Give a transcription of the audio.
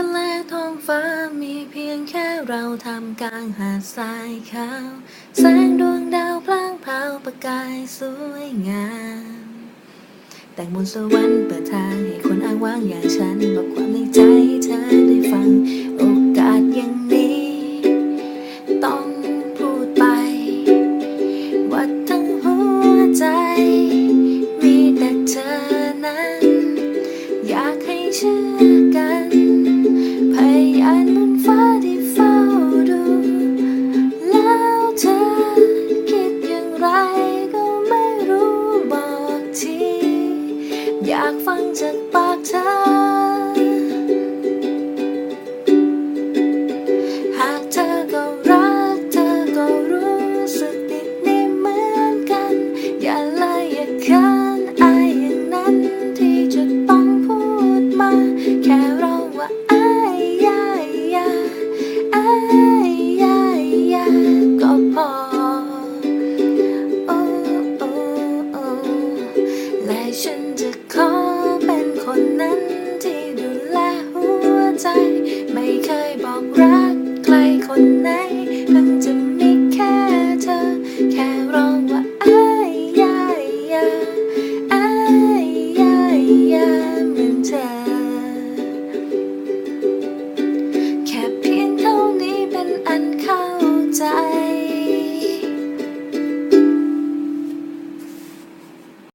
ทะเลท้องฟ้ามีเพียงแค่เราทำกลางหาดทรายขาวแสงดวงดาวพลางพราวประกายสวยงาม แต่งบนสวรรค์เปิดทางให้คนอ้างว้างอย่างฉันบอกความในใจเธอได้ฟัง โอกาสอย่างนี้ ต้องพูดไป ว่าทั้งหัวใจ มีแต่เธอนั้น อยากให้เชื่อกันากฟังจากปากเธอ หากเธอก็รักเธอก็รู้สึกติดนี้เหมือนกัน อย่าเลยอย่าคันอายอย่างนั้นที่จะต้องพูดมาแค่ คนไหนมันจะม่แค่เธอ แค่ร้องว่าอายายาอายายาเหมือนเธอ แค่พียงเท่านี้เป็นอันเข้าใจ